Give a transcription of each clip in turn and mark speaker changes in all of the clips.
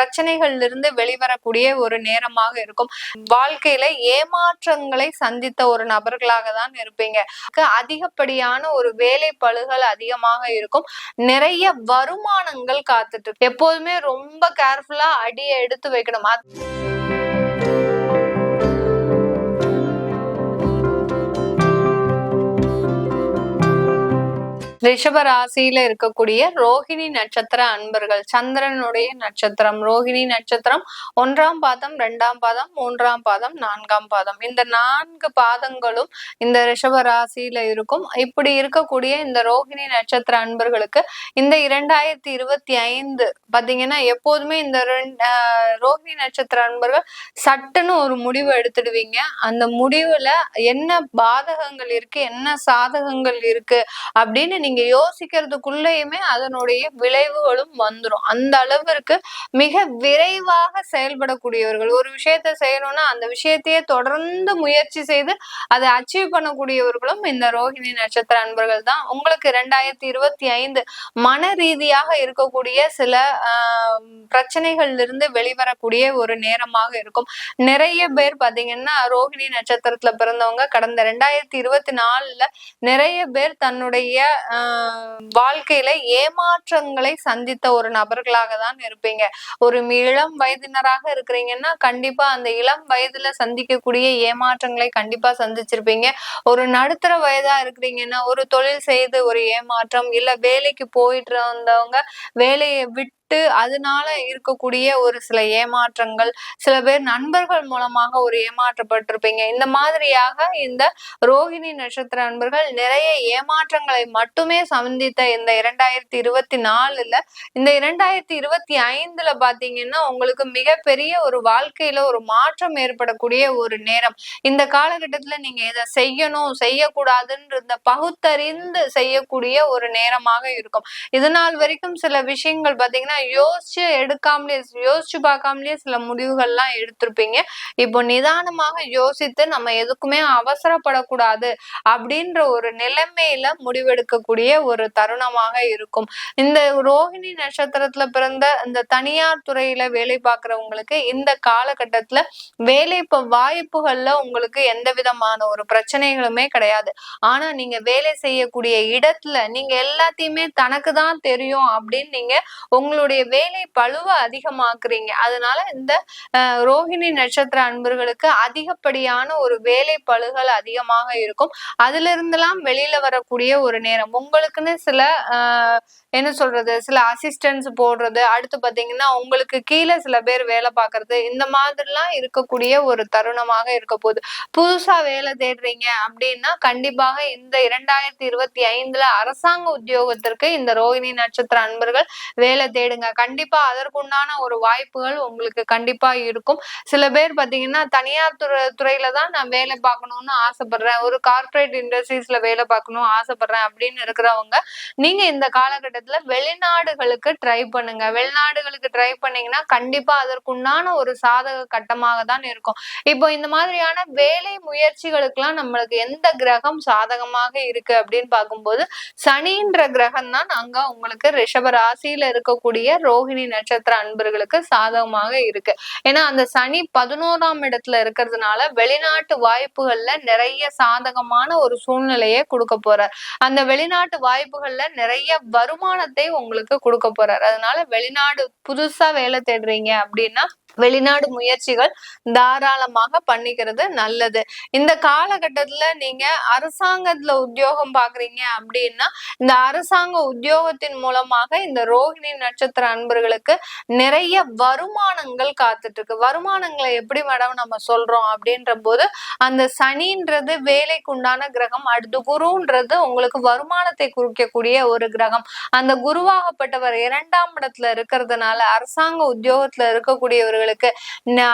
Speaker 1: பிரச்சனைகள்ல இருந்து வெளிவரக்கூடிய ஒரு நேரமாக இருக்கும். வாழ்க்கையில ஏமாற்றங்களை சந்தித்த ஒரு நபர்களாக தான் இருப்பீங்க அதிகப்படியான ஒரு வேலை பழுகள் அதிகமாக இருக்கும். நிறைய வருமானங்கள் காத்துட்டு எப்போதுமே ரொம்ப கேர்ஃபுல்லா அடியை எடுத்து வைக்கணும். ரிஷப ராசியில இருக்கக்கூடிய ரோஹிணி நட்சத்திர அன்பர்கள். சந்திரனுடைய நட்சத்திரம் ரோஹிணி நட்சத்திரம். ஒன்றாம் பாதம் ரெண்டாம் பாதம் மூன்றாம் பாதம் நான்காம் பாதம். இந்த நான்கு பாதங்களும் இந்த ரிஷப ராசியில இருக்கும். இப்படி இருக்கக்கூடிய இந்த ரோஹிணி நட்சத்திர அன்பர்களுக்கு இந்த இரண்டாயிரத்தி இருபத்தி ஐந்து பாத்தீங்கன்னா எப்போதுமே இந்த ஆஹ் ரோஹிணி நட்சத்திர அன்பர்கள் சட்டுன்னு ஒரு முடிவு எடுத்துடுவீங்க. அந்த முடிவுல என்ன பாதகங்கள் இருக்கு என்ன சாதகங்கள் இருக்கு அப்படின்னு நீங்க யோசிக்கிறதுக்குள்ளேயுமே அதனுடைய விளைவுகளும் வந்துரும். அந்த அளவிற்கு மிக விரைவாக செயல்படக்கூடியவர்கள். ஒரு விஷயத்த செய்யணும்னா அந்த விஷயத்தையே தொடர்ந்து முயற்சி செய்து அதை அச்சீவ் பண்ணக்கூடியவர்களும் இந்த ரோஹிணி நட்சத்திர அன்பர்கள் தான். உங்களுக்கு ரெண்டாயிரத்தி இருபத்தி ஐந்து மன ரீதியாக இருக்கக்கூடிய சில ஆஹ், பிரச்சனைகள்ல இருந்து வெளிவரக்கூடிய ஒரு நேரமாக இருக்கும். நிறைய பேர் பாத்தீங்கன்னா ரோஹிணி நட்சத்திரத்துல பிறந்தவங்க. கடந்த ரெண்டாயிரத்தி இருபத்தி நாலுல நிறைய பேர் தன்னுடைய வாழ்க்கையில ஏமாற்றங்களை சந்தித்த ஒரு நபர்களாக தான் இருப்பீங்க. ஒரு இளம் வயதினராக இருக்கிறீங்கன்னா கண்டிப்பா அந்த இளம் வயதுல சந்திக்கக்கூடிய ஏமாற்றங்களை கண்டிப்பா சந்திச்சிருப்பீங்க. ஒரு நடுத்தர வயதா இருக்கிறீங்கன்னா ஒரு தொழில் செய்து ஒரு ஏமாற்றம் இல்ல வேலைக்கு போயிட்டு இருந்தவங்க வேலையை விட்டு அதனால இருக்கக்கூடிய ஒரு சில ஏமாற்றங்கள் சில பேர் நண்பர்கள் மூலமாக ஒரு ஏமாற்றப்பட்டிருப்பீங்க. இந்த மாதிரியாக இந்த ரோஹிணி நட்சத்திர நண்பர்கள் நிறைய ஏமாற்றங்களை மட்டுமே சந்தித்த இந்த இரண்டாயிரத்தி இருபத்தி நாலுல இந்த இரண்டாயிரத்தி இருபத்தி ஐந்துல பாத்தீங்கன்னா உங்களுக்கு மிகப்பெரிய ஒரு வாழ்க்கையில ஒரு மாற்றம் ஏற்படக்கூடிய ஒரு நேரம். இந்த காலகட்டத்துல நீங்க இதை செய்யணும் செய்யக்கூடாதுன்ற பகுத்தறிந்து செய்யக்கூடிய ஒரு நேரமாக இருக்கும். இது நாள் வரைக்கும் சில விஷயங்கள் பாத்தீங்கன்னா யோசிச்சு எடுக்காமலே யோசிச்சு பார்க்காமலே சில முடிவுகள்லாம் எடுத்திருப்பீங்க. இப்போ நிதானமாக யோசித்து நம்ம எதுக்குமே அவசரப்படக்கூடாது அப்படின்ற ஒரு நிலைமையில முடிவெடுக்கக்கூடிய ஒரு தருணமாக இருக்கும். இந்த ரோஹிணி நட்சத்திரத்துல பிறந்த இந்த தனியார் துறையில வேலை பார்க்குறவங்களுக்கு இந்த காலகட்டத்துல வேலை வாய்ப்புகள்ல உங்களுக்கு எந்த விதமான ஒரு பிரச்சனைகளுமே கிடையாது. ஆனா நீங்க வேலை செய்யக்கூடிய இடத்துல நீங்க எல்லாத்தையுமே தனக்கு தான் தெரியும் அப்படின்னு நீங்க உங்களுடைய வேலை பழுவை அதிகமாக்குறீங்க. அதனால இந்த ரோஹிணி நட்சத்திர அன்பர்களுக்கு அதிகப்படியான ஒரு வேலை பழுகள் அதிகமாக இருக்கும். அதுல இருந்தெல்லாம் வெளியில வரக்கூடிய ஒரு நேரம். உங்களுக்குன்னு சில ஆஹ் என்ன சொல்றது சில அசிஸ்டன்ஸ் போடுறது அடுத்து பாத்தீங்கன்னா உங்களுக்கு கீழே சில பேர் வேலை பார்க்கறது இந்த மாதிரிலாம் இருக்கக்கூடிய ஒரு தருணமாக இருக்க போகுது. புதுசா வேலை தேடுறீங்க அப்படின்னா கண்டிப்பாக இந்த இரண்டாயிரத்தி இருபத்தி ஐந்துல அரசாங்க உத்தியோகத்திற்கு இந்த ரோஹிணி நட்சத்திர அன்பர்கள் வேலை தேடுங்க. கண்டிப்பா அதற்குண்டான ஒரு வாய்ப்புகள் உங்களுக்கு கண்டிப்பா இருக்கும். சில பேர் பாத்தீங்கன்னா தனியார் துறை துறையில தான் நான் வேலை பார்க்கணும்னு ஆசைப்படுறேன். ஒரு கார்ப்பரேட் இண்டஸ்ட்ரீஸ்ல வேலை பார்க்கணும் ஆசைப்படுறேன் அப்படின்னு இருக்கிறவங்க நீங்க இந்த காலகட்டத்துல வெளிநாடுகளுக்கு ட்ரை பண்ணுங்க. வெளிநாடுகளுக்கு ட்ரை பண்ணீங்கன்னா கண்டிப்பா அதற்குண்டான ஒரு சாதக கட்டமாக தான் இருக்கும். இப்போ இந்த மாதிரியான வேலை முயற்சிகளுக்கெல்லாம் நம்மளுக்கு எந்த கிரகம் சாதகமாக இருக்கு அப்படின்னு பார்க்கும்போது சனின்ற கிரகம் தான் அங்க உங்களுக்கு ரிஷப ராசியில இருக்கக்கூடிய ரோஹிணி நட்சத்திர அன்பர்களுக்கு சாதகமாக இருக்கு. ஏன்னா அந்த சனி பதினோராம் இடத்துல இருக்கிறதுனால வெளிநாட்டு வாய்ப்புகள்ல நிறைய சாதகமான ஒரு சூழ்நிலையை கொடுக்க போறார். அந்த வெளிநாட்டு வாய்ப்புகள்ல நிறைய வருமானத்தை உங்களுக்கு கொடுக்க போறார். அதனால வெளிநாடு புதுசா வேலை தேடுறீங்க அப்படின்னா வெளிநாடு முயற்சிகள் தாராளமாக பண்ணிக்கிறது நல்லது. இந்த காலகட்டத்துல நீங்க அரசாங்கத்துல உத்தியோகம் பாக்குறீங்க அப்படின்னா இந்த அரசாங்க உத்தியோகத்தின் மூலமாக இந்த ரோஹிணி நட்சத்திர அன்பர்களுக்கு நிறைய வருமானங்கள் காத்துட்டு இருக்கு வருமானங்களை எப்படி மேடம் நம்ம சொல்றோம் அப்படின்ற போது அந்த சனின்றது வேலைக்கு உண்டான கிரகம் அடுத்து குருன்றது உங்களுக்கு வருமானத்தை குறிக்கக்கூடிய ஒரு கிரகம். அந்த குருவாகப்பட்டவர் இரண்டாம் இடத்துல இருக்கிறதுனால அரசாங்க உத்தியோகத்துல இருக்கக்கூடியவர்களுக்கு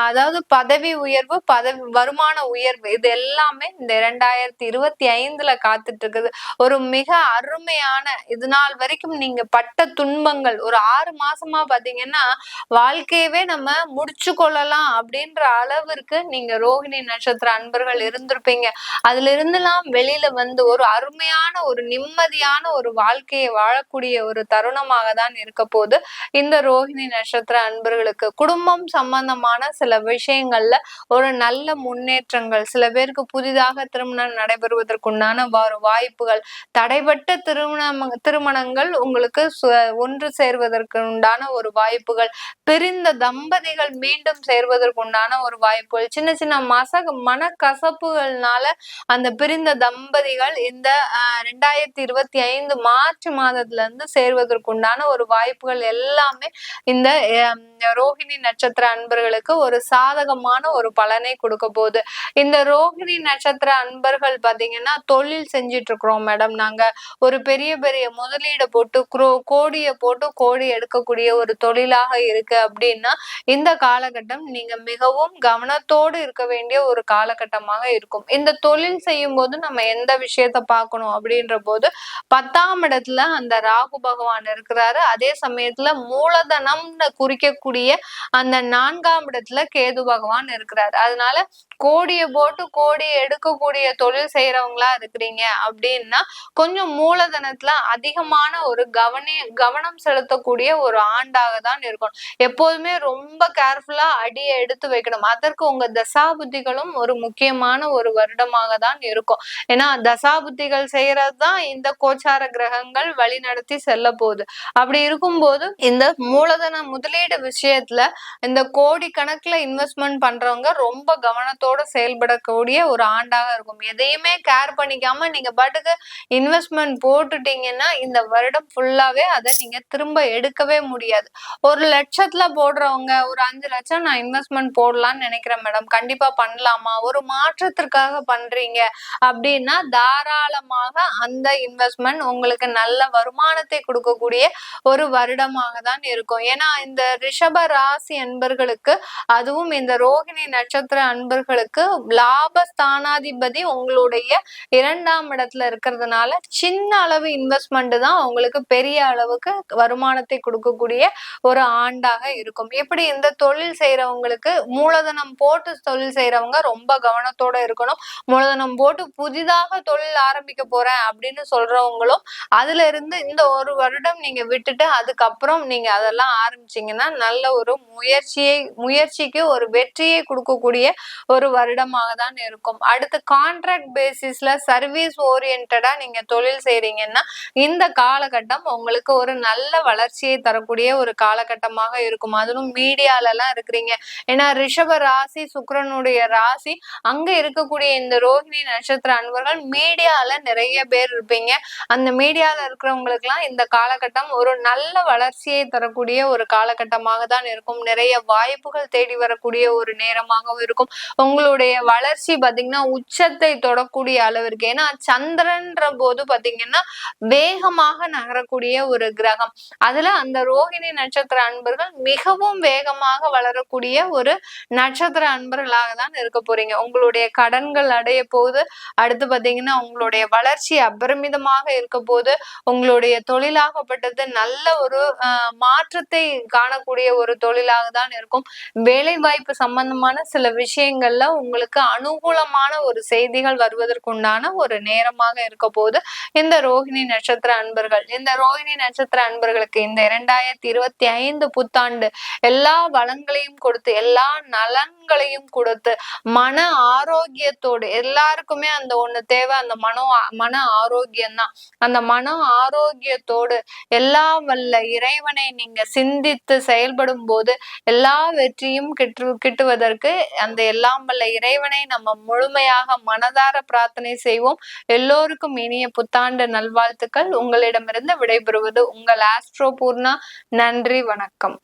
Speaker 1: அதாவது பதவி உயர்வு பதவி வருமான உயர்வு இது எல்லாமே இந்த இரண்டாயிரத்தி இருபத்தி ஐந்துல காத்துட்டு இருக்குது ஒரு மிக அருமையான இது நாள் வரைக்கும் நீங்க பட்ட துன்பங்கள் ஒரு ஆறு ஆறு மாசமா பாத்தீங்கன்னா வாழ்க்கையவே நம்ம முடிச்சு கொள்ளலாம் அப்படின்ற அளவிற்கு நீங்க ரோஹிணி நட்சத்திர அன்பர்கள் இருந்திருப்பீங்க. அதுல இருந்தெல்லாம் வெளியில வந்து ஒரு அருமையான ஒரு நிம்மதியான ஒரு வாழ்க்கையை வாழக்கூடிய ஒரு தருணமாக தான் இருக்க போது இந்த ரோஹிணி நட்சத்திர அன்பர்களுக்கு குடும்பம் சம்பந்தமான சில விஷயங்கள்ல ஒரு நல்ல முன்னேற்றங்கள் சில பேருக்கு புதிதாக திருமணம் நடைபெறுவதற்குண்டான வாய்ப்புகள் தடைபட்ட திருமணம் திருமணங்கள் உங்களுக்கு ஒன்று சேர்வதற்கு உண்டான ஒரு வாய்ப்புகள் பிரிந்த தம்பதிகள் மீண்டும் சேர்வதற்கு உண்டான ஒரு வாய்ப்புகள் சின்ன சின்ன மச மனக்கசப்புகள்னால அந்த பிரிந்த தம்பதிகள் இந்த ரெண்டாயிரத்தி இருபத்தி ஐந்து மார்ச் மாதத்துல இருந்து சேர்வதற்கு உண்டான ஒரு வாய்ப்புகள் எல்லாமே இந்த ரோஹிணி நட்சத்திர அன்பர்களுக்கு ஒரு சாதகமான ஒரு பலனை கொடுக்க போகுது. இந்த ரோஹிணி நட்சத்திர அன்பர்கள் பாத்தீங்கன்னா தொழில் செஞ்சிட்டு இருக்கிறோம் மேடம் நாங்க. ஒரு பெரிய பெரிய முதலீடு போட்டு கோடியை போட்டு கோடி இருக்கக்கூடிய ஒரு தொழிலாக இருக்கு அப்படின்னா இந்த காலகட்டம் நீங்க மிகவும் கவனத்தோடு இருக்க வேண்டிய ஒரு காலகட்டமாக இருக்கும். இந்த தொழில் செய்யும் போது நம்ம எந்த விஷயத்த பார்க்கணும் அப்படின்ற போது பத்தாம் இடத்துல அந்த ராகு பகவான் இருக்கிறாரு. அதே சமயத்துல மூலதனம்னு குறிக்கக்கூடிய அந்த நான்காம் இடத்துல கேது பகவான் இருக்கிறாரு. அதனால கோடியை போட்டு கோடியை எடுக்கக்கூடிய தொழில் செய்யறவங்களா இருக்கிறீங்க அப்படின்னா கொஞ்சம் மூலதனத்துல அதிகமான ஒரு கவனி கவனம் செலுத்தக்கூடிய ஒரு ஆண்டாக தான் இருக்கணும். எப்போதுமே ரொம்ப கேர்ஃபுல்லா அடியை எடுத்து வைக்கணும். அதற்கு உங்க தசாபுத்திகளும் ஒரு முக்கியமான ஒரு வருடமாக தான் இருக்கும். ஏன்னா தசாபுத்திகள் செய்யறது தான் இந்த கோச்சார கிரகங்கள் வழி நடத்தி செல்ல போகுது. அப்படி இருக்கும்போது இந்த மூலதன முதலீடு விஷயத்துல இந்த கோடி கணக்குல இன்வெஸ்ட்மெண்ட் பண்றவங்க ரொம்ப கவனத்தோட செயல்படக்கூடிய ஒரு ஆண்டாக இருக்கும். எதையுமே கேர் பண்ணிக்காம நீங்க பாட்டுக்கு இன்வெஸ்ட்மெண்ட் போட்டுட்டீங்கன்னா இந்த வருடம் ஃபுல்லாவே அதை நீங்க திரும்ப எடுக்கவே முடியாது. ஒரு லட்சத்துல போடுறவங்க ஒரு அஞ்சு லட்சம் நான் இன்வெஸ்ட்மெண்ட் போடலாம்னு நினைக்கிறேன் மேடம் கண்டிப்பா பண்ணலாமா? ஒரு மாற்றத்திற்காக பண்றீங்க அப்படின்னா தாராளமாக அந்த இன்வெஸ்ட்மெண்ட் உங்களுக்கு நல்ல வருமானத்தை கொடுக்கக்கூடிய ஒரு வருடமாக தான் இருக்கும். ஏன்னா இந்த ரிஷப ராசி அன்பர்களுக்கு அதுவும் இந்த ரோஹிணி நட்சத்திர அன்பர்கள் லாப லாபஸ்தானாதிபதி உங்களுடைய இரண்டாம் இடத்துல இருக்கிறதுனால சின்ன அளவு இன்வெஸ்ட்மெண்ட் தான் உங்களுக்கு பெரிய அளவுக்கு வருமானத்தை கொடுக்கக்கூடிய ஒரு ஆண்டாக இருக்கும். எப்படி இந்த தொழில் செய்யறவங்களுக்கு மூலதனம் போட்டு தொழில் செய்யறவங்க ரொம்ப கவனத்தோட இருக்கணும். மூலதனம் போட்டு புதிதாக தொழில் ஆரம்பிக்க போறேன் அப்படின்னு சொல்றவங்களும் அதுல இருந்து இந்த ஒரு வருடம் நீங்க விட்டுட்டு அதுக்கப்புறம் நீங்க அதெல்லாம் ஆரம்பிச்சீங்கன்னா நல்ல ஒரு முயற்சியை முயற்சிக்கு ஒரு வெற்றியை கொடுக்கக்கூடிய ஒரு வருடமாக தான் இருக்கும். அடுத்து கான்ட்ராக்ட் பேசிஸ்ல சர்வீஸ் ஓரியன்டா நீங்க தொழில் செய்றீங்கன்னா இந்த காலகட்டம் உங்களுக்கு ஒரு நல்ல வளர்ச்சியை தரக்கூடிய ஒரு காலகட்டமாக இருக்கும். அதுவும் மீடியால எல்லாம் இருக்கிறீங்க. ஏன்னா ரிஷப ராசி சுக்கரனுடைய ராசி அங்க இருக்கக்கூடிய இந்த ரோஹிணி நட்சத்திர அன்பர்கள் மீடியால நிறைய பேர் இருப்பீங்க. அந்த மீடியால இருக்கிறவங்களுக்கு எல்லாம் இந்த காலகட்டம் ஒரு நல்ல வளர்ச்சியை தரக்கூடிய ஒரு காலகட்டமாக தான் இருக்கும். நிறைய வாய்ப்புகள் தேடி வரக்கூடிய ஒரு நேரமாகவும் இருக்கும். உங்களுடைய வளர்ச்சி பாத்தீங்கன்னா உச்சத்தை தொடக்கூடிய அளவிற்கு. ஏன்னா சந்திரன்ற போது பாத்தீங்கன்னா வேகமாக நகரக்கூடிய ஒரு கிரகம். அதுல அந்த ரோஹிணி நட்சத்திர அன்பர்கள் மிகவும் வேகமாக வளரக்கூடிய ஒரு நட்சத்திர அன்பர்களாக தான் இருக்க போறீங்க. உங்களுடைய கடன்கள் அடைய போது அடுத்து பாத்தீங்கன்னா உங்களுடைய வளர்ச்சி அபரிமிதமாக இருக்க போது உங்களுடைய தொழிலாகப்பட்டது நல்ல ஒரு மாற்றத்தை காணக்கூடிய ஒரு தொழிலாக தான் இருக்கும். வேலை வாய்ப்பு சம்பந்தமான சில விஷயங்கள்ல உங்களுக்கு அனுகூலமான ஒரு செய்திகள் வருவதற்குண்டான ஒரு நேரமாக இருக்க போது இந்த ரோஹிணி நட்சத்திர அன்பர்கள் இந்த ரோஹிணி நட்சத்திர அன்பர்களுக்கு இந்த இரண்டாயிரத்தி இருபத்தி ஐந்து புத்தாண்டு எல்லா வளங்களையும் கொடுத்து எல்லா நலன்களையும் கொடுத்து மன ஆரோக்கியத்தோடு எல்லாருக்குமே அந்த ஒண்ணு தேவை அந்த மனோ மன ஆரோக்கியம் தான் அந்த மன ஆரோக்கியத்தோடு எல்லா வல்ல இறைவனை நீங்க சிந்தித்து செயல்படும் போது எல்லா வெற்றியும் கிட்டு கிட்டுவதற்கு அந்த எல்லாம் வல்ல இறைவனை நம்ம முழுமையாக மனதார பிரார்த்தனை செய்வோம். எல்லோருக்கும் இனிய புத்தாண்டு நல்வாழ்த்துக்கள். உங்களிடமிருந்து விடைபெறுவது உங்கள் ஆஸ்ட்ரோ பூர்ணா. நன்றி வணக்கம்.